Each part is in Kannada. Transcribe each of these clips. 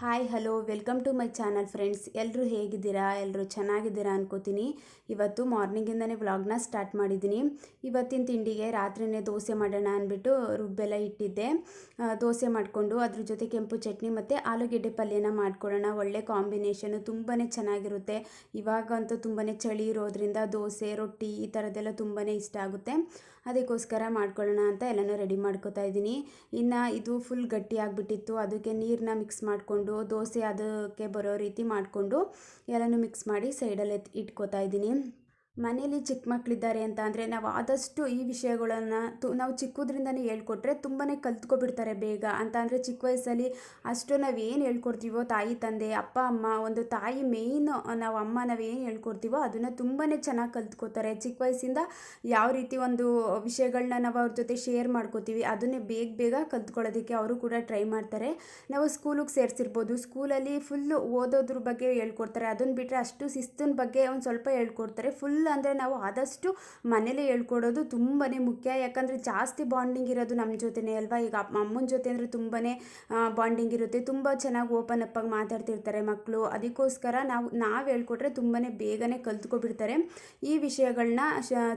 Hi, hello, welcome to my channel friends. ಎಲ್ಲರೂ ಹೇಗಿದ್ದೀರಾ? ಎಲ್ಲರೂ ಚೆನ್ನಾಗಿದ್ದೀರಾ ಅನ್ಕೋತೀನಿ. ಇವತ್ತು ಮಾರ್ನಿಂಗಿಂದನೇ ವ್ಲಾಗ್ನ ಸ್ಟಾರ್ಟ್ ಮಾಡಿದ್ದೀನಿ. ಇವತ್ತಿನ ತಿಂಡಿಗೆ ರಾತ್ರಿನೇ ದೋಸೆ ಮಾಡೋಣ ಅಂದ್ಬಿಟ್ಟು ರುಬ್ಬೆಲ್ಲ ಇಟ್ಟಿದ್ದೆ. ದೋಸೆ ಮಾಡಿಕೊಂಡು ಅದ್ರ ಜೊತೆ ಕೆಂಪು ಚಟ್ನಿ ಮತ್ತು ಆಲೂಗೆಡ್ಡೆ ಪಲ್ಯನ ಮಾಡ್ಕೊಳ್ಳೋಣ. ಒಳ್ಳೆ ಕಾಂಬಿನೇಷನು ತುಂಬಾ ಚೆನ್ನಾಗಿರುತ್ತೆ. ಇವಾಗಂತೂ ತುಂಬಾ ಚಳಿ ಇರೋದ್ರಿಂದ ದೋಸೆ, ರೊಟ್ಟಿ ಈ ಥರದ್ದೆಲ್ಲ ತುಂಬಾ ಇಷ್ಟ ಆಗುತ್ತೆ. ಅದಕ್ಕೋಸ್ಕರ ಮಾಡ್ಕೊಳ್ಳೋಣ ಅಂತ ಎಲ್ಲನೂ ರೆಡಿ ಮಾಡ್ಕೋತಾ ಇದ್ದೀನಿ. ಇನ್ನು ಇದು ಫುಲ್ ಗಟ್ಟಿ ಆಗಿಬಿಟ್ಟಿತ್ತು. ಅದಕ್ಕೆ ನೀರನ್ನ ಮಿಕ್ಸ್ ಮಾಡಿಕೊಂಡು ದೋಸೆ ಅದಕ್ಕೆ ಬರೋ ರೀತಿ ಮಾಡಿಕೊಂಡು ಎಲ್ಲನೂ ಮಿಕ್ಸ್ ಮಾಡಿ ಸೈಡಲ್ಲಿ ಇಟ್ಕೋತಾ ಇದ್ದೀನಿ. ಮನೇಲಿ ಚಿಕ್ಕ ಮಕ್ಕಳಿದ್ದಾರೆ ಅಂತ ಅಂದರೆ ನಾವು ಆದಷ್ಟು ಈ ವಿಷಯಗಳನ್ನು ತು, ನಾವು ಚಿಕ್ಕದ್ರಿಂದನೇ ಹೇಳ್ಕೊಟ್ರೆ ತುಂಬಾ ಕಲ್ತ್ಕೊಬಿಡ್ತಾರೆ ಬೇಗ. ಅಂತ ಅಂದರೆ ಚಿಕ್ಕ ವಯಸ್ಸಲ್ಲಿ ಅಷ್ಟು ನಾವು ಏನು ಹೇಳ್ಕೊಡ್ತೀವೋ ತಾಯಿ, ತಂದೆ, ಅಪ್ಪ, ಅಮ್ಮ, ಒಂದು ತಾಯಿ ಮೇಯ್ನ್ ನಾವು ಅಮ್ಮ ನಾವು ಏನು ಹೇಳ್ಕೊಡ್ತೀವೋ ಅದನ್ನು ತುಂಬಾ ಚೆನ್ನಾಗಿ ಕಲ್ತ್ಕೋತಾರೆ. ಚಿಕ್ಕ ವಯಸ್ಸಿಂದ ಯಾವ ರೀತಿ ಒಂದು ವಿಷಯಗಳನ್ನ ನಾವು ಅವ್ರ ಜೊತೆ ಶೇರ್ ಮಾಡ್ಕೋತೀವಿ ಅದನ್ನೇ ಬೇಗ ಬೇಗ ಕಲ್ತ್ಕೊಳ್ಳೋದಕ್ಕೆ ಅವರು ಕೂಡ ಟ್ರೈ ಮಾಡ್ತಾರೆ. ನಾವು ಸ್ಕೂಲಿಗೆ ಸೇರಿಸಿರ್ಬೋದು. ಸ್ಕೂಲಲ್ಲಿ ಫುಲ್ಲು ಓದೋದ್ರ ಬಗ್ಗೆ ಹೇಳ್ಕೊಡ್ತಾರೆ. ಅದನ್ನು ಬಿಟ್ಟರೆ ಅಷ್ಟು ಶಿಸ್ತಿನ ಬಗ್ಗೆ ಒಂದು ಸ್ವಲ್ಪ ಹೇಳ್ಕೊಡ್ತಾರೆ. ಫುಲ್ ಅಂದರೆ ನಾವು ಆದಷ್ಟು ಮನೇಲೇ ಹೇಳ್ಕೊಡೋದು ತುಂಬಾ ಮುಖ್ಯ. ಯಾಕಂದರೆ ಜಾಸ್ತಿ ಬಾಂಡಿಂಗ್ ಇರೋದು ನಮ್ಮ ಜೊತೆನೇ ಅಲ್ವಾ? ಈಗ ಅಮ್ಮನ ಜೊತೆ ಅಂದರೆ ತುಂಬಾ ಬಾಂಡಿಂಗ್ ಇರುತ್ತೆ. ತುಂಬ ಚೆನ್ನಾಗಿ ಓಪನ್ ಅಪ್ ಆಗಿ ಮಾತಾಡ್ತಿರ್ತಾರೆ ಮಕ್ಕಳು ಅದಕ್ಕೋಸ್ಕರ ನಾವು ನಾವು ಹೇಳ್ಕೊಟ್ರೆ ತುಂಬಾ ಬೇಗನೆ ಕಲ್ತ್ಕೊಬಿಡ್ತಾರೆ. ಈ ವಿಷಯಗಳನ್ನ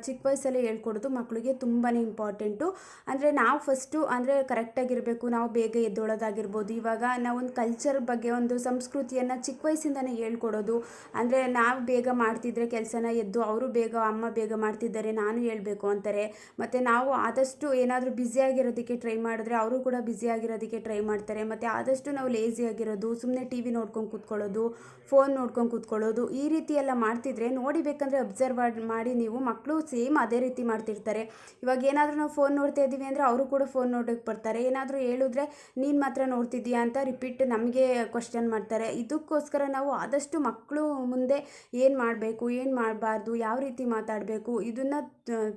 ಚಿಕ್ಕ ವಯಸ್ಸಲ್ಲೇ ಹೇಳ್ಕೊಡೋದು ಮಕ್ಕಳಿಗೆ ತುಂಬಾ ಇಂಪಾರ್ಟೆಂಟು ಅಂದರೆ ನಾವು ಫಸ್ಟು ಅಂದರೆ ಕರೆಕ್ಟಾಗಿರಬೇಕು ನಾವು ಬೇಗ ಎದ್ದೊಳೋದಾಗಿರ್ಬೋದು. ಇವಾಗ ನಾವೊಂದು ಕಲ್ಚರ್ ಬಗ್ಗೆ ಒಂದು ಸಂಸ್ಕೃತಿಯನ್ನು ಚಿಕ್ಕ ವಯಸ್ಸಿಂದನೇ ಹೇಳ್ಕೊಡೋದು. ಅಂದರೆ ನಾವು ಬೇಗ ಮಾಡ್ತಿದ್ರೆ ಕೆಲಸನ ಎದ್ದು ಅವರು ಬೇಗ ಅಮ್ಮ ಬೇಗ ಮಾಡ್ತಿದ್ದಾರೆ, ನಾನು ಹೇಳಬೇಕು ಅಂತಾರೆ. ಮತ್ತು ನಾವು ಆದಷ್ಟು ಏನಾದರೂ ಬ್ಯುಸಿಯಾಗಿರೋದಕ್ಕೆ ಟ್ರೈ ಮಾಡಿದ್ರೆ ಅವರು ಕೂಡ ಬ್ಯುಸಿಯಾಗಿರೋದಕ್ಕೆ ಟ್ರೈ ಮಾಡ್ತಾರೆ. ಮತ್ತು ಆದಷ್ಟು ನಾವು ಲೇಸಿಯಾಗಿರೋದು ಸುಮ್ಮನೆ ಟಿ ವಿ ನೋಡ್ಕೊಂಡು ಕೂತ್ಕೊಳ್ಳೋದು ಫೋನ್ ನೋಡ್ಕೊಂಡು ಕೂತ್ಕೊಳ್ಳೋದು, ಈ ರೀತಿ ಎಲ್ಲ ಮಾಡ್ತಿದ್ರೆ ನೋಡಿಬೇಕಂದ್ರೆ ಅಬ್ಸರ್ವ್ ಮಾಡಿ ನೀವು ಮಕ್ಕಳು ಸೇಮ್ ಅದೇ ರೀತಿ ಮಾಡ್ತಿರ್ತಾರೆ. ಇವಾಗ ಏನಾದರೂ ನಾವು ಫೋನ್ ನೋಡ್ತಾ ಇದ್ದೀವಿ ಅಂದರೆ ಅವರು ಕೂಡ ಫೋನ್ ನೋಡೋಕ್ಕೆ ಬರ್ತಾರೆ. ಏನಾದರೂ ಹೇಳಿದ್ರೆ ನೀನು ಮಾತ್ರ ನೋಡ್ತಿದ್ದೀಯಾ ಅಂತ ರಿಪೀಟ್ ನಮಗೆ ಕ್ವಶನ್ ಮಾಡ್ತಾರೆ. ಇದಕ್ಕೋಸ್ಕರ ನಾವು ಆದಷ್ಟು ಮಕ್ಕಳು ಮುಂದೆ ಏನು ಮಾಡಬೇಕು, ಏನು ಮಾಡಬಾರ್ದು ಯಾವ ರೀತಿ ಮಾತಾಡಬೇಕು, ಇದನ್ನು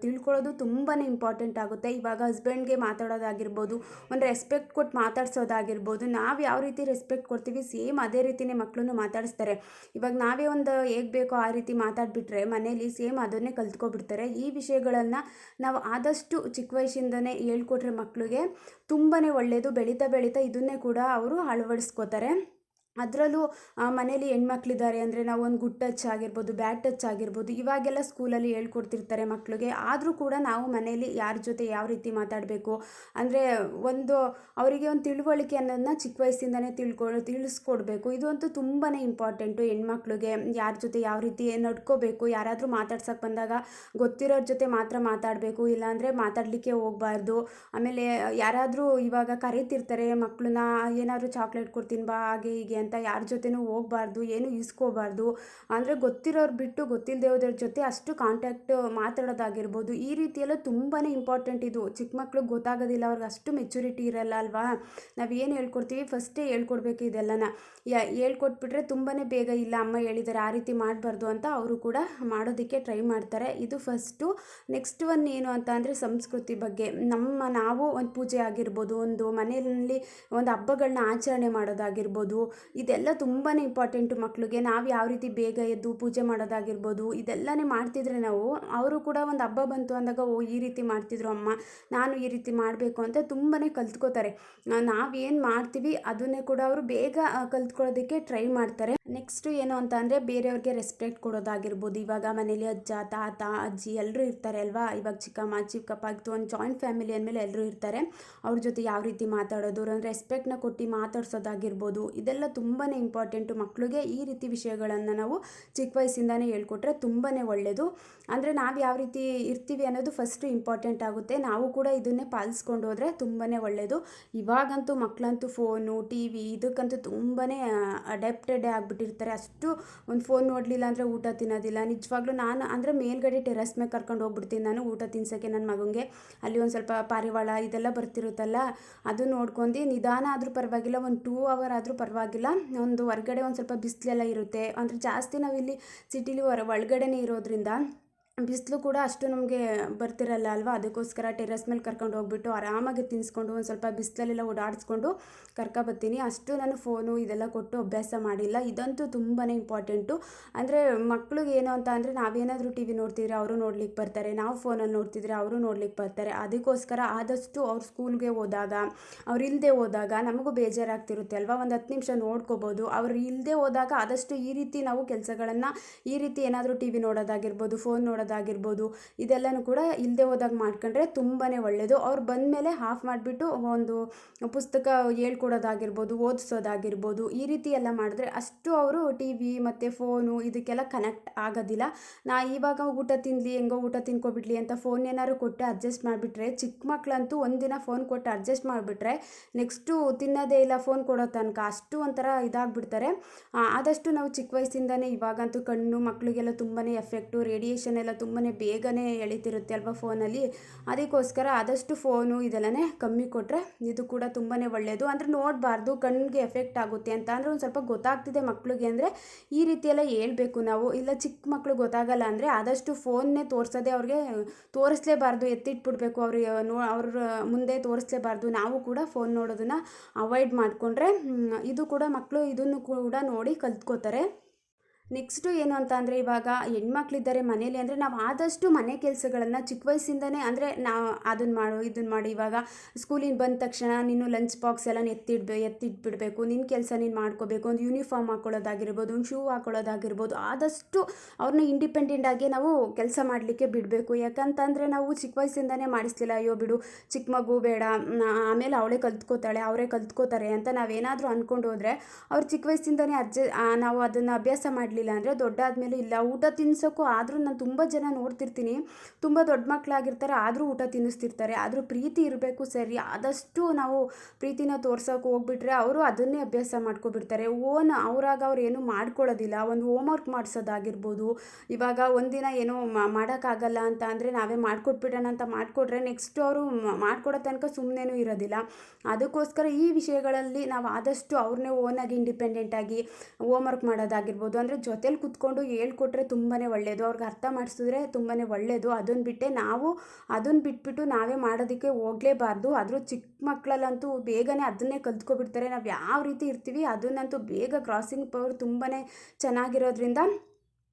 ತಿಳ್ಕೊಳ್ಳೋದು ತುಂಬಾ ಇಂಪಾರ್ಟೆಂಟ್ ಆಗುತ್ತೆ. ಇವಾಗ ಹಸ್ಬೆಂಡ್ಗೆ ಮಾತಾಡೋದಾಗಿರ್ಬೋದು, ಒಂದು ರೆಸ್ಪೆಕ್ಟ್ ಕೊಟ್ಟು ಮಾತಾಡ್ಸೋದಾಗಿರ್ಬೋದು, ನಾವು ಯಾವ ರೀತಿ ರೆಸ್ಪೆಕ್ಟ್ ಕೊಡ್ತೀವಿ ಸೇಮ್ ಅದೇ ರೀತಿನೇ ಮಕ್ಕಳನ್ನು ಮಾತಾಡಿಸ್ತಾರೆ. ಇವಾಗ ನಾವೇ ಒಂದು ಹೇಗೆ ಬೇಕೋ ಆ ರೀತಿ ಮಾತಾಡಿಬಿಟ್ರೆ, ಮನೇಲಿ ಸೇಮ್ ಅದನ್ನೇ ಕಲ್ತ್ಕೊಬಿಡ್ತಾರೆ. ಈ ವಿಷಯಗಳನ್ನು ನಾವು ಆದಷ್ಟು ಚಿಕ್ಕ ವಯಸ್ಸಿಂದನೇ ಹೇಳ್ಕೊಟ್ರೆ ಮಕ್ಕಳಿಗೆ ತುಂಬಾ ಒಳ್ಳೆಯದು ಬೆಳೀತಾ ಬೆಳೀತಾ ಇದನ್ನೇ ಕೂಡ ಅವರು ಅಳವಡಿಸ್ಕೋತಾರೆ. ಅದರಲ್ಲೂ ಮನೇಲಿ ಹೆಣ್ಮಕ್ಳಿದ್ದಾರೆ ಅಂದರೆ ನಾವು ಒಂದು ಗುಡ್ ಟಚ್ ಆಗಿರ್ಬೋದು, ಬ್ಯಾಡ್ ಟಚ್ ಆಗಿರ್ಬೋದು, ಇವಾಗೆಲ್ಲ ಸ್ಕೂಲಲ್ಲಿ ಹೇಳ್ಕೊಡ್ತಿರ್ತಾರೆ ಮಕ್ಕಳಿಗೆ ಆದರೂ ಕೂಡ ನಾವು ಮನೇಲಿ ಯಾರ ಜೊತೆ ಯಾವ ರೀತಿ ಮಾತಾಡಬೇಕು ಅಂದರೆ ಒಂದು ಅವರಿಗೆ ಒಂದು ತಿಳುವಳಿಕೆ ಅನ್ನೋದನ್ನ ಚಿಕ್ಕ ವಯಸ್ಸಿಂದನೇ ತಿಳ್ಕೊ, ತಿಳಿಸ್ಕೊಡ್ಬೇಕು. ಇದು ಅಂತೂ ತುಂಬಾ ಇಂಪಾರ್ಟೆಂಟು ಹೆಣ್ಮಕ್ಳಿಗೆ ಯಾರ ಜೊತೆ ಯಾವ ರೀತಿ ನಡ್ಕೋಬೇಕು, ಯಾರಾದರೂ ಮಾತಾಡ್ಸಕ್ಕೆ ಬಂದಾಗ ಗೊತ್ತಿರೋರ ಜೊತೆ ಮಾತ್ರ ಮಾತಾಡಬೇಕು, ಇಲ್ಲಾಂದರೆ ಮಾತಾಡಲಿಕ್ಕೆ ಹೋಗಬಾರ್ದು. ಆಮೇಲೆ ಯಾರಾದರೂ ಇವಾಗ ಕರೀತಿರ್ತಾರೆ ಮಕ್ಕಳನ್ನ ಏನಾದರೂ ಚಾಕ್ಲೇಟ್ ಕೊಡ್ತೀನಿ ಬಾ ಹಾಗೆ ಹೀಗೆ ಅಂತ ಯಾರ ಜೊತೆನೂ ಹೋಗ್ಬಾರ್ದು, ಏನು ಇಸ್ಕೋಬಾರ್ದು, ಅಂದರೆ ಗೊತ್ತಿರೋರು ಬಿಟ್ಟು ಗೊತ್ತಿಲ್ಲದೇವ್ರ ಜೊತೆ ಅಷ್ಟು ಕಾಂಟ್ಯಾಕ್ಟ್ ಮಾತಾಡೋದಾಗಿರ್ಬೋದು. ಈ ರೀತಿಯೆಲ್ಲ ತುಂಬಾ ಇಂಪಾರ್ಟೆಂಟ್ ಇದು. ಚಿಕ್ಕ ಮಕ್ಳಿಗೆ ಗೊತ್ತಾಗೋದಿಲ್ಲ, ಅವ್ರಿಗೆ ಅಷ್ಟು ಮೆಚುರಿಟಿ ಇರಲ್ಲ ಅಲ್ವಾ? ನಾವು ಏನು ಹೇಳ್ಕೊಡ್ತೀವಿ? ಫಸ್ಟೇ ಹೇಳ್ಕೊಡ್ಬೇಕು ಇದೆಲ್ಲನ. ಹೇಳ್ಕೊಟ್ಬಿಟ್ರೆ ತುಂಬಾ ಬೇಗ ಇಲ್ಲ, ಅಮ್ಮ ಹೇಳಿದ್ದಾರೆ ಆ ರೀತಿ ಮಾಡಬಾರ್ದು ಅಂತ ಅವರು ಕೂಡ ಮಾಡೋದಕ್ಕೆ ಟ್ರೈ ಮಾಡ್ತಾರೆ. ಇದು ಫಸ್ಟು ನೆಕ್ಸ್ಟ್ ಒನ್ ಏನು ಅಂತ ಅಂದರೆ ಸಂಸ್ಕೃತಿ ಬಗ್ಗೆ. ನಮ್ಮ, ನಾವು ಒಂದು ಪೂಜೆ ಆಗಿರ್ಬೋದು, ಒಂದು ಮನೆಯಲ್ಲಿ ಒಂದು ಹಬ್ಬಗಳನ್ನ ಆಚರಣೆ ಮಾಡೋದಾಗಿರ್ಬೋದು ಇದೆಲ್ಲ ತುಂಬಾ ಇಂಪಾರ್ಟೆಂಟು ಮಕ್ಕಳಿಗೆ ನಾವು ಯಾವ ರೀತಿ ಬೇಗ ಎದ್ದು ಪೂಜೆ ಮಾಡೋದಾಗಿರ್ಬೋದು, ಇದೆಲ್ಲನೇ ಮಾಡ್ತಿದ್ರೆ ನಾವು, ಅವರು ಕೂಡ ಒಂದು ಹಬ್ಬ ಬಂತು ಅಂದಾಗ, ಓ, ಈ ರೀತಿ ಮಾಡ್ತಿದ್ರು ಅಮ್ಮ, ನಾನು ಈ ರೀತಿ ಮಾಡಬೇಕು ಅಂತ ತುಂಬಾ ಕಲ್ತ್ಕೋತಾರೆ. ನಾವೇನು ಮಾಡ್ತೀವಿ, ಅದನ್ನೇ ಕೂಡ ಅವರು ಬೇಗ ಕಲ್ತ್ಕೊಳ್ಳೋದಕ್ಕೆ ಟ್ರೈ ಮಾಡ್ತಾರೆ. ನೆಕ್ಸ್ಟು ಏನು ಅಂತ ಅಂದರೆ, ಬೇರೆಯವ್ರಿಗೆ ರೆಸ್ಪೆಕ್ಟ್ ಕೊಡೋದಾಗಿರ್ಬೋದು. ಇವಾಗ ಮನೇಲಿ ಅಜ್ಜ, ತಾತ, ಅಜ್ಜಿ ಎಲ್ಲರೂ ಇರ್ತಾರೆ ಅಲ್ವಾ? ಇವಾಗ ಚಿಕ್ಕಮ್ಮ ಚಿಕ್ಕಪ್ಪ ಆಗಿತ್ತು ಒಂದು ಜಾಯಿಂಟ್ ಫ್ಯಾಮಿಲಿ ಅಂದಮೇಲೆ ಎಲ್ಲರೂ ಇರ್ತಾರೆ. ಅವ್ರ ಜೊತೆ ಯಾವ ರೀತಿ ಮಾತಾಡೋದು ರೆಸ್ಪೆಕ್ಟ್ನ ಕೊಟ್ಟು ಮಾತಾಡ್ಸೋದಾಗಿರ್ಬೋದು. ಇದೆಲ್ಲ ತುಂಬಾ ಇಂಪಾರ್ಟೆಂಟು ಮಕ್ಕಳಿಗೆ ಈ ರೀತಿ ವಿಷಯಗಳನ್ನು ನಾವು ಚಿಕ್ಕ ವಯಸ್ಸಿಂದನೇ ಹೇಳ್ಕೊಟ್ರೆ ತುಂಬಾ ಒಳ್ಳೆಯದು ಅಂದರೆ ನಾವು ಯಾವ ರೀತಿ ಇರ್ತೀವಿ ಅನ್ನೋದು ಫಸ್ಟು ಇಂಪಾರ್ಟೆಂಟ್ ಆಗುತ್ತೆ. ನಾವು ಕೂಡ ಇದನ್ನೇ ಪಾಲಿಸ್ಕೊಂಡು ಹೋದರೆ ತುಂಬಾ ಒಳ್ಳೆಯದು ಇವಾಗಂತೂ ಮಕ್ಕಳಂತೂ ಫೋನು ಟಿ ವಿ ಇದಕ್ಕಂತೂ ತುಂಬಾ ಅಡ್ಯಾಪ್ಟೆಡ್ ಆಗಿಬಿಟ್ಟಿರ್ತಾರೆ. ಅಷ್ಟು ಒಂದು ಫೋನ್ ನೋಡಲಿಲ್ಲ ಅಂದರೆ ಊಟ ತಿನ್ನೋದಿಲ್ಲ. ನಿಜವಾಗ್ಲೂ ನಾನು, ಅಂದರೆ ಮೇಲ್ಗಡೆ ಟೆರಸ್ ಮೇಲೆ ಕರ್ಕೊಂಡು ಹೋಗ್ಬಿಡ್ತೀನಿ. ನಾನು ಊಟ ತಿನ್ಸೋಕ್ಕೆ ನನ್ನ ಮಗನಿಗೆ ಅಲ್ಲಿ ಒಂದು ಸ್ವಲ್ಪ ಪಾರಿವಾಳ ಇದೆಲ್ಲ ಬರ್ತಿರುತ್ತಲ್ಲ, ಅದು ನೋಡ್ಕೊಂಡು ನಿಧಾನ ಆದರೂ ಪರವಾಗಿಲ್ಲ, ಒಂದು ಟೂ ಅವರ್ ಆದರೂ ಪರವಾಗಿಲ್ಲ. ಒಂದು ಹೊರ್ಗಡೆ ಒಂದು ಸ್ವಲ್ಪ ಬಿಸಿಲೆಲ್ಲ ಇರುತ್ತೆ. ಅಂದರೆ ಜಾಸ್ತಿ ನಾವಿಲ್ಲಿ ಸಿಟಿಲಿ ಹೊರ ಒಳಗಡೆನೇ ಇರೋದ್ರಿಂದ ಬಿಸಿಲು ಕೂಡ ಅಷ್ಟು ನಮಗೆ ಬರ್ತಿರಲ್ಲ ಅಲ್ವಾ? ಅದಕ್ಕೋಸ್ಕರ ಟೆರೆಸ್ ಮೇಲೆ ಕರ್ಕೊಂಡು ಹೋಗ್ಬಿಟ್ಟು ಆರಾಮಾಗಿ ತಿನ್ನಿಸ್ಕೊಂಡು ಒಂದು ಸ್ವಲ್ಪ ಬಿಸಿಲಲ್ಲೆಲ್ಲ ಓಡಾಡಿಸ್ಕೊಂಡು ಕರ್ಕೊಬತ್ತೀನಿ ಅಷ್ಟು ನಾನು ಫೋನು ಇದೆಲ್ಲ ಕೊಟ್ಟು ಅಭ್ಯಾಸ ಮಾಡಿಲ್ಲ. ಇದಂತೂ ತುಂಬಾ ಇಂಪಾರ್ಟೆಂಟು ಅಂದರೆ ಮಕ್ಳಿಗೆ ಏನು ಅಂತ ಅಂದರೆ ನಾವೇನಾದರೂ ಟಿ ವಿ ನೋಡ್ತಿದ್ರೆ ಅವರು ನೋಡ್ಲಿಕ್ಕೆ ಬರ್ತಾರೆ. ನಾವು ಫೋನಲ್ಲಿ ನೋಡ್ತಿದ್ರೆ ಅವರು ನೋಡ್ಲಿಕ್ಕೆ ಬರ್ತಾರೆ. ಅದಕ್ಕೋಸ್ಕರ ಆದಷ್ಟು ಅವ್ರು ಸ್ಕೂಲ್ಗೆ ಹೋದಾಗ, ಅವ್ರು ಇಲ್ಲದೆ ಹೋದಾಗ ನಮಗೂ ಬೇಜಾರಾಗ್ತಿರುತ್ತೆ ಅಲ್ವಾ? ಒಂದು ಹತ್ತು ನಿಮಿಷ ನೋಡ್ಕೋಬೋದು. ಅವ್ರು ಇಲ್ಲದೆ ಹೋದಾಗ ಆದಷ್ಟು ಈ ರೀತಿ ನಾವು ಕೆಲಸಗಳನ್ನು ಈ ರೀತಿ ಏನಾದರೂ ಟಿ ವಿ ನೋಡೋದಾಗಿರ್ಬೋದು ಫೋನ್ ನೋಡೋದಾಗಿರ್ಬೋದು ಇದೆಲ್ಲನೂ ಕೂಡ ಇಲ್ಲದೆ ಹೋದಾಗ ಮಾಡ್ಕೊಂಡ್ರೆ ತುಂಬಾ ಒಳ್ಳೆಯದು ಅವ್ರು ಬಂದಮೇಲೆ ಆಫ್ ಮಾಡಿಬಿಟ್ಟು ಒಂದು ಪುಸ್ತಕ ಹೇಳ್ಕೊಡೋದಾಗಿರ್ಬೋದು, ಓದಿಸೋದಾಗಿರ್ಬೋದು, ಈ ರೀತಿ ಎಲ್ಲ ಮಾಡಿದ್ರೆ ಅಷ್ಟು ಅವರು ಟಿ ವಿ ಮತ್ತು ಫೋನು ಇದಕ್ಕೆಲ್ಲ ಕನೆಕ್ಟ್ ಆಗೋದಿಲ್ಲ. ನಾ ಇವಾಗ ಊಟ ತಿನ್ಲಿ, ಹೆಂಗೋ ಊಟ ತಿನ್ಕೊಬಿಡ್ಲಿ ಅಂತ ಫೋನ್ ಏನಾದ್ರು ಕೊಟ್ಟು ಅಡ್ಜಸ್ಟ್ ಮಾಡಿಬಿಟ್ರೆ ಚಿಕ್ಕ ಮಕ್ಕಳಂತೂ ಒಂದಿನ ಫೋನ್ ಕೊಟ್ಟು ಅಡ್ಜಸ್ಟ್ ಮಾಡಿಬಿಟ್ರೆ ನೆಕ್ಸ್ಟು ತಿನ್ನೋದೇ ಇಲ್ಲ ಫೋನ್ ಕೊಡೋ ತನಕ ಅಷ್ಟು ಒಂಥರ ಇದಾಗ್ಬಿಡ್ತಾರೆ. ಆದಷ್ಟು ನಾವು ಚಿಕ್ಕ ವಯಸ್ಸಿಂದನೇ ಇವಾಗಂತೂ ಕಣ್ಣು ಮಕ್ಕಳಿಗೆಲ್ಲ ತುಂಬಾ ಎಫೆಕ್ಟು ರೇಡಿಯೇಷನ್ ಎಲ್ಲ ತುಂಬಾ ಬೇಗನೆ ಎಳಿತಿರುತ್ತೆ ಅಲ್ವಾ ಫೋನಲ್ಲಿ? ಅದಕ್ಕೋಸ್ಕರ ಆದಷ್ಟು ಫೋನು ಇದೆಲ್ಲನೇ ಕಮ್ಮಿ ಕೊಟ್ಟರೆ ಇದು ಕೂಡ ತುಂಬಾ ಒಳ್ಳೆಯದು ಅಂದರೆ ನೋಡಬಾರ್ದು ಕಣ್ಣಿಗೆ ಎಫೆಕ್ಟ್ ಆಗುತ್ತೆ ಅಂತ. ಅಂದರೆ ಒಂದು ಸ್ವಲ್ಪ ಗೊತ್ತಾಗ್ತಿದೆ ಮಕ್ಕಳಿಗೆ ಅಂದರೆ ಈ ರೀತಿಯೆಲ್ಲ ಹೇಳಬೇಕು ನಾವು. ಇಲ್ಲ ಚಿಕ್ಕ ಮಕ್ಕಳು ಗೊತ್ತಾಗಲ್ಲ ಅಂದರೆ ಆದಷ್ಟು ಫೋನ್ನೇ ತೋರಿಸೋದೆ ಅವ್ರಿಗೆ ತೋರಿಸ್ಲೇಬಾರ್ದು, ಎತ್ತಿಟ್ಬಿಡ್ಬೇಕು. ಅವ್ರಿಗೆ ನೋ, ಅವ್ರ ಮುಂದೆ ತೋರಿಸ್ಲೇಬಾರ್ದು. ನಾವು ಕೂಡ ಫೋನ್ ನೋಡೋದನ್ನು ಅವಾಯ್ಡ್ ಮಾಡಿಕೊಂಡ್ರೆ ಇದು ಕೂಡ ಮಕ್ಕಳು ಇದನ್ನು ಕೂಡ ನೋಡಿ ಕಲ್ತ್ಕೋತಾರೆ. ನೆಕ್ಸ್ಟು ಏನು ಅಂತ ಅಂದರೆ ಇವಾಗ ಹೆಣ್ಮಕ್ಳಿದ್ದಾರೆ ಮನೇಲಿ ಅಂದರೆ ನಾವು ಆದಷ್ಟು ಮನೆ ಕೆಲಸಗಳನ್ನು ಚಿಕ್ಕ ವಯಸ್ಸಿಂದನೇ ಅಂದರೆ ನಾವು ಅದನ್ನು ಮಾಡು ಇದನ್ನು ಮಾಡಿ. ಇವಾಗ ಸ್ಕೂಲಿಗೆ ಬಂದ ತಕ್ಷಣ ನೀನು ಲಂಚ್ ಬಾಕ್ಸ್ ಎಲ್ಲ ಎತ್ತಿಡ್ಬೇ, ಎತ್ತಿಟ್ಬಿಡಬೇಕು. ನಿನ್ನ ಕೆಲಸ ನೀನು ಮಾಡ್ಕೋಬೇಕು. ಒಂದು ಯೂನಿಫಾರ್ಮ್ ಹಾಕೊಳ್ಳೋದಾಗಿರ್ಬೋದು, ಒಂದು ಶೂ ಹಾಕೊಳ್ಳೋದಾಗಿರ್ಬೋದು. ಆದಷ್ಟು ಅವ್ರನ್ನ ಇಂಡಿಪೆಂಡೆಂಟ್ ಆಗಿ ನಾವು ಕೆಲಸ ಮಾಡಲಿಕ್ಕೆ ಬಿಡಬೇಕು. ಯಾಕಂತಂದರೆ ನಾವು ಚಿಕ್ಕ ವಯಸ್ಸಿಂದನೇ ಮಾಡಿಸ್ಲಿಲ್ಲ, ಅಯ್ಯೋ ಬಿಡು, ಚಿಕ್ಕ ಮಗು ಬೇಡ ಆಮೇಲೆ ಅವಳೇ ಕಲ್ತ್ಕೋತಾಳೆ, ಅವರೇ ಕಲ್ತ್ಕೋತಾರೆ ಅಂತ ನಾವೇನಾದರೂ ಅಂದ್ಕೊಂಡು ಹೋದರೆ ಅವ್ರು ಚಿಕ್ಕ ವಯಸ್ಸಿಂದನೇ ಅಜ್ಜ ನಾವು ಅದನ್ನು ಅಭ್ಯಾಸ ಮಾಡಲಿಲ್ಲ ಅಂದರೆ ದೊಡ್ಡಾದಮೇಲೆ ಇಲ್ಲ. ಊಟ ತಿನ್ಸೋಕ್ಕೂ ಆದರೂ ನಾನು ತುಂಬ ಜನ ನೋಡ್ತಿರ್ತೀನಿ. ತುಂಬ ದೊಡ್ಡ ಮಕ್ಕಳಾಗಿರ್ತಾರೆ ಆದರೂ ಊಟ ತಿನ್ನಿಸ್ತಿರ್ತಾರೆ. ಆದರೂ ಪ್ರೀತಿ ಇರಬೇಕು ಸರಿ. ಆದಷ್ಟು ನಾವು ಪ್ರೀತಿನ ತೋರ್ಸೋಕೆ ಹೋಗ್ಬಿಟ್ರೆ ಅವರು ಅದನ್ನೇ ಅಭ್ಯಾಸ ಮಾಡ್ಕೊಬಿಡ್ತಾರೆ. ಓನ್ ಅವರಾಗ ಅವ್ರು ಏನು ಮಾಡ್ಕೊಳ್ಳೋದಿಲ್ಲ. ಒಂದು ಹೋಮ್ವರ್ಕ್ ಮಾಡಿಸೋದಾಗಿರ್ಬೋದು. ಇವಾಗ ಒಂದಿನ ಏನೋ ಮಾಡೋಕ್ಕಾಗಲ್ಲ ಅಂತ ಅಂದರೆ ನಾವೇ ಮಾಡಿಕೊಟ್ಬಿಡೋಣ ಅಂತ ಮಾಡಿಕೊಟ್ರೆ ನೆಕ್ಸ್ಟ್ ಅವರು ಮಾಡಿಕೊಡೋ ತನಕ ಸುಮ್ಮನೆನೂ ಇರೋದಿಲ್ಲ. ಅದಕ್ಕೋಸ್ಕರ ಈ ವಿಷಯಗಳಲ್ಲಿ ನಾವು ಆದಷ್ಟು ಅವ್ರನ್ನೇ ಓನಾಗಿ ಇಂಡಿಪೆಂಡೆಂಟಾಗಿ ಹೋಮ್ವರ್ಕ್ ಮಾಡೋದಾಗಿರ್ಬೋದು. ಅಂದರೆ ಜೊತೇಲಿ ಕುತ್ಕೊಂಡು ಹೇಳ್ಕೊಟ್ರೆ ತುಂಬಾ ಒಳ್ಳೆಯದು ಅವ್ರಿಗೆ ಅರ್ಥ ಮಾಡಿಸಿದ್ರೆ ತುಂಬಾ ಒಳ್ಳೆಯದು ಅದನ್ನು ಬಿಟ್ಟೆ ನಾವು ಅದನ್ನು ಬಿಟ್ಬಿಟ್ಟು ನಾವೇ ಮಾಡೋದಕ್ಕೆ ಹೋಗಲೇಬಾರ್ದು. ಆದರೂ ಚಿಕ್ಕ ಮಕ್ಕಳಲ್ಲಂತೂ ಬೇಗನೆ ಅದನ್ನೇ ಕಲ್ತ್ಕೊಬಿಡ್ತಾರೆ. ನಾವು ಯಾವ ರೀತಿ ಇರ್ತೀವಿ ಅದನ್ನಂತೂ ಬೇಗ ಕ್ರಾಸಿಂಗ್ ಪವರ್ ತುಂಬಾ ಚೆನ್ನಾಗಿರೋದ್ರಿಂದ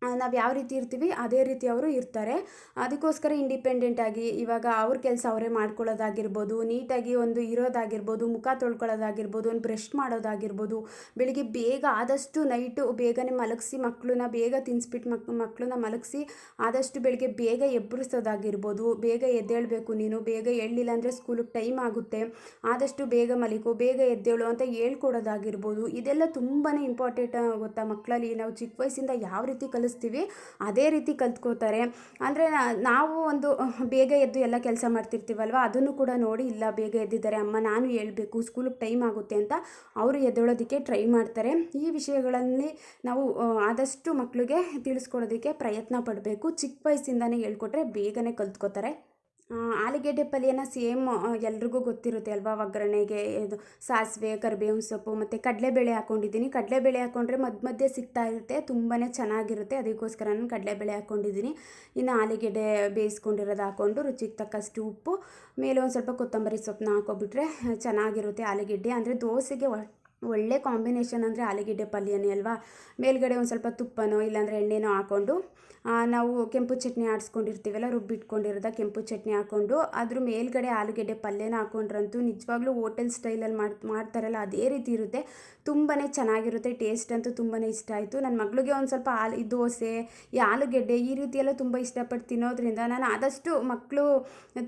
ನಾವು ಯಾವ ರೀತಿ ಇರ್ತೀವಿ, ಅದೇ ರೀತಿ ಅವರು ಇರ್ತಾರೆ. ಅದಕ್ಕೋಸ್ಕರ ಇಂಡಿಪೆಂಡೆಂಟ್ ಆಗಿ ಇವಾಗ ಅವ್ರ ಕೆಲಸ ಅವರೇ ಮಾಡ್ಕೊಳ್ಳೋದಾಗಿರ್ಬೋದು, ನೀಟಾಗಿ ಒಂದು ಇರೋದಾಗಿರ್ಬೋದು, ಮುಖ ತೊಳ್ಕೊಳ್ಳೋದಾಗಿರ್ಬೋದು, ಒಂದು ಬ್ರಷ್ ಮಾಡೋದಾಗಿರ್ಬೋದು, ಬೆಳಿಗ್ಗೆ ಬೇಗ ಆದಷ್ಟು ನೈಟು ಬೇಗನೆ ಮಲಗಿಸಿ ಮಕ್ಕಳನ್ನ ಬೇಗ ತಿನ್ನಿಸ್ಬಿಟ್ಟು ಮಕ್ ಮಕ್ಕಳನ್ನ ಮಲಗಿಸಿ ಆದಷ್ಟು ಬೆಳಿಗ್ಗೆ ಬೇಗ ಎಬ್ಬರಿಸೋದಾಗಿರ್ಬೋದು ಬೇಗ ಎದ್ದೇಳಬೇಕು ನೀನು, ಬೇಗ ಎಳ್ಳಿಲ್ಲ ಅಂದರೆ ಸ್ಕೂಲಿಗೆ ಟೈಮ್ ಆಗುತ್ತೆ, ಆದಷ್ಟು ಬೇಗ ಮಲಿಕೋ ಬೇಗ ಎದ್ದೇಳು ಅಂತ ಹೇಳ್ಕೊಡೋದಾಗಿರ್ಬೋದು. ಇದೆಲ್ಲ ತುಂಬಾ ಇಂಪಾರ್ಟೆಂಟ್ ಗೊತ್ತಾ ಮಕ್ಕಳಲ್ಲಿ ನಾವು ಚಿಕ್ಕ ವಯಸ್ಸಿಂದ ಯಾವ ರೀತಿ ಕಲಿಸ್ತೀವಿ ಅದೇ ರೀತಿ ಕಲ್ತ್ಕೋತಾರೆ ಅಂದರೆ ನಾವು ಒಂದು ಬೇಗ ಎದ್ದು ಎಲ್ಲ ಕೆಲಸ ಮಾಡ್ತಿರ್ತೀವಲ್ವ? ಅದನ್ನು ಕೂಡ ನೋಡಿ, ಇಲ್ಲ, ಬೇಗ ಎದ್ದಿದ್ದಾರೆ, ಅಮ್ಮ, ನಾನು ಹೇಳಬೇಕು, ಸ್ಕೂಲಿಗೆ ಟೈಮ್ ಆಗುತ್ತೆ ಅಂತ ಅವರು ಎದ್ದೇಳೋದಕ್ಕೆ ಟ್ರೈ ಮಾಡ್ತಾರೆ. ಈ ವಿಷಯಗಳಲ್ಲಿ ನಾವು ಆದಷ್ಟು ಮಕ್ಕಳಿಗೆ ತಿಳಿಸ್ಕೊಡೋದಕ್ಕೆ ಪ್ರಯತ್ನ ಪಡಬೇಕು. ಚಿಕ್ಕ ವಯಸ್ಸಿಂದನೇ ಹೇಳ್ಕೊಟ್ರೆ ಬೇಗನೆ ಕಲ್ತ್ಕೋತಾರೆ. ಆಲೂಗೆಡ್ಡೆ ಪಲ್ಯನ ಸೇಮ್ ಎಲ್ರಿಗೂ ಗೊತ್ತಿರುತ್ತೆ ಅಲ್ವಾ ಒಗ್ಗರಣೆಗೆ? ಇದು ಸಾಸಿವೆ, ಕರಿಬೇವಿನ ಸೊಪ್ಪು ಮತ್ತು ಕಡಲೆಬೇಳೆ ಹಾಕ್ಕೊಂಡಿದ್ದೀನಿ ಕಡಲೆಬೇಳೆ ಹಾಕ್ಕೊಂಡ್ರೆ ಮಧ್ಯ ಮಧ್ಯೆ ಸಿಗ್ತಾ ಇರುತ್ತೆ ತುಂಬಾ ಚೆನ್ನಾಗಿರುತ್ತೆ. ಅದಕ್ಕೋಸ್ಕರ ನಾನು ಕಡಲೆಬೇಳೆ ಹಾಕ್ಕೊಂಡಿದ್ದೀನಿ ಇನ್ನು ಆಲೂಗೆಡ್ಡೆ ಬೇಯಿಸ್ಕೊಂಡಿರೋದು ಹಾಕ್ಕೊಂಡು ರುಚಿಗೆ ತಕ್ಕಷ್ಟು ಉಪ್ಪು, ಮೇಲೆ ಒಂದು ಸ್ವಲ್ಪ ಕೊತ್ತಂಬರಿ ಸೊಪ್ಪನ್ನ ಹಾಕೊಬಿಟ್ರೆ ಚೆನ್ನಾಗಿರುತ್ತೆ ಆಲೂಗೆಡ್ಡೆ. ಅಂದರೆ ದೋಸೆಗೆ ಒಳ್ಳೆ ಕಾಂಬಿನೇಷನ್ ಅಂದರೆ ಆಲೂಗೆಡ್ಡೆ ಪಲ್ಯನೇ ಅಲ್ವಾ? ಮೇಲ್ಗಡೆ ಒಂದು ಸ್ವಲ್ಪ ತುಪ್ಪನೋ ಇಲ್ಲಾಂದರೆ ಎಣ್ಣೆನೋ ಹಾಕ್ಕೊಂಡು ನಾವು ಕೆಂಪು ಚಟ್ನಿ ಆಡಿಸ್ಕೊಂಡಿರ್ತೀವಲ್ಲ ರುಬ್ಬಿಟ್ಕೊಂಡಿರೋದ ಕೆಂಪು ಚಟ್ನಿ ಹಾಕ್ಕೊಂಡು ಅದ್ರ ಮೇಲ್ಗಡೆ ಆಲೂಗೆಡ್ಡೆ ಪಲ್ಯನ ಹಾಕ್ಕೊಂಡ್ರಂತೂ ನಿಜವಾಗ್ಲೂ ಹೋಟೆಲ್ ಸ್ಟೈಲಲ್ಲಿ ಮಾಡಿ, ಮಾಡ್ತಾರಲ್ಲ, ಅದೇ ರೀತಿ ಇರುತ್ತೆ. ತುಂಬಾ ಚೆನ್ನಾಗಿರುತ್ತೆ, ಟೇಸ್ಟ್ ಅಂತೂ ತುಂಬಾ ಇಷ್ಟ ಆಯಿತು. ನನ್ನ ಮಗಳಿಗೆ ಒಂದು ಸ್ವಲ್ಪ ಆಲು ದೋಸೆ, ಈ ಆಲೂಗೆಡ್ಡೆ ಈ ರೀತಿ ಎಲ್ಲ ತುಂಬ ಇಷ್ಟಪಟ್ಟು ತಿನ್ನೋದ್ರಿಂದ ನಾನು ಆದಷ್ಟು ಮಕ್ಕಳು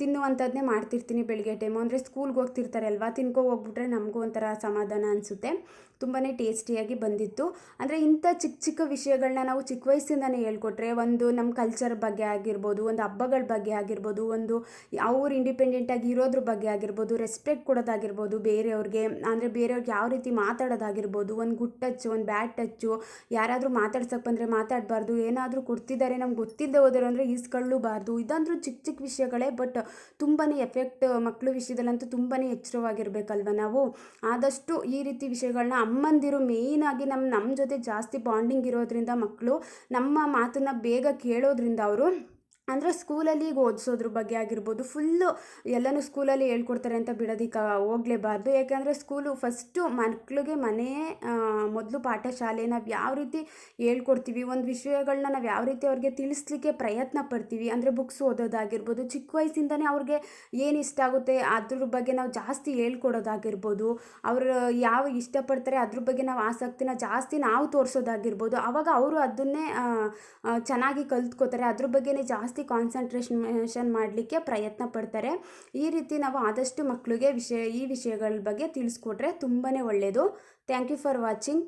ತಿನ್ನುವಂಥದ್ದನ್ನೇ ಮಾಡ್ತಿರ್ತೀನಿ ಬೆಳಿಗ್ಗೆ ಟೈಮು. ಅಂದರೆ ಸ್ಕೂಲ್ಗೆ ಹೋಗ್ತಿರ್ತಾರೆ ಅಲ್ವಾ ತಿನ್ಕೊ ಹೋಗ್ಬಿಟ್ರೆ ನಮಗೂ ಒಂಥರ ಸಮಾಧಾನ ಅನಿಸುತ್ತೆ. ತುಂಬಾ ಟೇಸ್ಟಿಯಾಗಿ ಬಂದಿತ್ತು. ಅಂದರೆ ಇಂಥ ಚಿಕ್ಕ ಚಿಕ್ಕ ವಿಷಯಗಳನ್ನ ನಾವು ಚಿಕ್ಕ ವಯಸ್ಸಿಂದನೇ ಹೇಳ್ಕೊಟ್ರೆ ಒಂದು ನಮ್ಮ ಕಲ್ಚರ್ ಬಗ್ಗೆ ಆಗಿರ್ಬೋದು, ಒಂದು ಹಬ್ಬಗಳ ಬಗ್ಗೆ ಆಗಿರ್ಬೋದು, ಒಂದು ಅವ್ರು ಇಂಡಿಪೆಂಡೆಂಟಾಗಿ ಇರೋದ್ರ ಬಗ್ಗೆ ಆಗಿರ್ಬೋದು ರೆಸ್ಪೆಕ್ಟ್ ಕೊಡೋದಾಗಿರ್ಬೋದು, ಬೇರೆಯವ್ರಿಗೆ, ಅಂದರೆ ಬೇರೆಯವ್ರಿಗೆ ಯಾವ ರೀತಿ ಮಾತಾಡೋದಾಗಿರ್ಬೋದು, ಒಂದು ಗುಡ್ ಟಚ್ ಒಂದು ಬ್ಯಾಡ್ ಟಚ್ಚು ಯಾರಾದರೂ ಮಾತಾಡ್ಸಕ್ಕೆ ಬಂದರೆ ಮಾತಾಡಬಾರ್ದು, ಏನಾದರೂ ಕೊಡ್ತಿದ್ದಾರೆ ನಮ್ಗೆ ಗೊತ್ತಿಲ್ಲದೆ ಹೋದರು ಅಂದರೆ ಈಸ್ಕೊಳ್ಳಬಾರ್ದು, ಇದಂದ್ರೂ ಚಿಕ್ಕ ಚಿಕ್ಕ ವಿಷಯಗಳೇ ಬಟ್ ತುಂಬಾ ಎಫೆಕ್ಟ್ ಮಕ್ಕಳ ವಿಷಯದಲ್ಲಂತೂ ತುಂಬಾ ಎಚ್ಚರವಾಗಿರ್ಬೇಕಲ್ವ ನಾವು? ಆದಷ್ಟು ಈ ರೀತಿ ವಿಷಯಗಳನ್ನ ಅಮ್ಮಂದಿರು ಮೇಯ್ನಾಗಿ ನಮ್ಮ ನಮ್ಮ ಜೊತೆ ಜಾಸ್ತಿ ಬಾಂಡಿಂಗ್ ಇರೋದರಿಂದ ಮಕ್ಕಳು ನಮ್ಮ ಮಾತನ್ನು ಬೇಗ ಕೇಳೋದ್ರಿಂದ ಅವರು ಅಂದರೆ ಸ್ಕೂಲಲ್ಲಿ ಈಗ ಓದಿಸೋದ್ರ ಬಗ್ಗೆ ಆಗಿರ್ಬೋದು, ಫುಲ್ಲು ಎಲ್ಲನೂ ಸ್ಕೂಲಲ್ಲಿ ಹೇಳ್ಕೊಡ್ತಾರೆ ಅಂತ ಬಿಡೋದಕ್ಕೆ ಹೋಗಲೇಬಾರ್ದು. ಯಾಕೆಂದರೆ ಸ್ಕೂಲು ಫಸ್ಟು ಮಕ್ಳಿಗೆ ಮನೆಯೇ ಮೊದಲು ಪಾಠಶಾಲೆ ನಾವು ಯಾವ ರೀತಿ ಹೇಳ್ಕೊಡ್ತೀವಿ, ಒಂದು ವಿಷಯಗಳನ್ನ ನಾವು ಯಾವ ರೀತಿ ಅವ್ರಿಗೆ ತಿಳಿಸ್ಲಿಕ್ಕೆ ಪ್ರಯತ್ನ ಪಡ್ತೀವಿ, ಅಂದರೆ ಬುಕ್ಸ್ ಓದೋದಾಗಿರ್ಬೋದು, ಚಿಕ್ಕ ವಯಸ್ಸಿಂದನೇ ಅವ್ರಿಗೆ ಏನು ಇಷ್ಟ ಆಗುತ್ತೆ ಅದ್ರ ಬಗ್ಗೆ ನಾವು ಜಾಸ್ತಿ ಹೇಳ್ಕೊಡೋದಾಗಿರ್ಬೋದು, ಅವರು ಯಾವ ಇಷ್ಟಪಡ್ತಾರೆ ಅದ್ರ ಬಗ್ಗೆ ನಾವು ಆಸಕ್ತಿನ ಜಾಸ್ತಿ ನಾವು ತೋರಿಸೋದಾಗಿರ್ಬೋದು ಆವಾಗ ಅವರು ಅದನ್ನೇ ಚೆನ್ನಾಗಿ ಕಲ್ತ್ಕೋತಾರೆ, ಅದ್ರ ಬಗ್ಗೆನೇ ಜಾಸ್ತಿ ಕಾನ್ಸಂಟ್ರೇಷನ್ ಮಾಡಲಿಕ್ಕೆ ಪ್ರಯತ್ನ ಪಡ್ತಾರೆ. ಈ ರೀತಿ ನಾವು ಆದಷ್ಟು ಮಕ್ಕಳಿಗೆ ವಿಷಯ, ಈ ವಿಷಯಗಳ ಬಗ್ಗೆ ತಿಳಿಸ್ಕೊಟ್ರೆ ತುಂಬಾ ಒಳ್ಳೆಯದು ಥ್ಯಾಂಕ್ ಯು ಫಾರ್ ವಾಚಿಂಗ್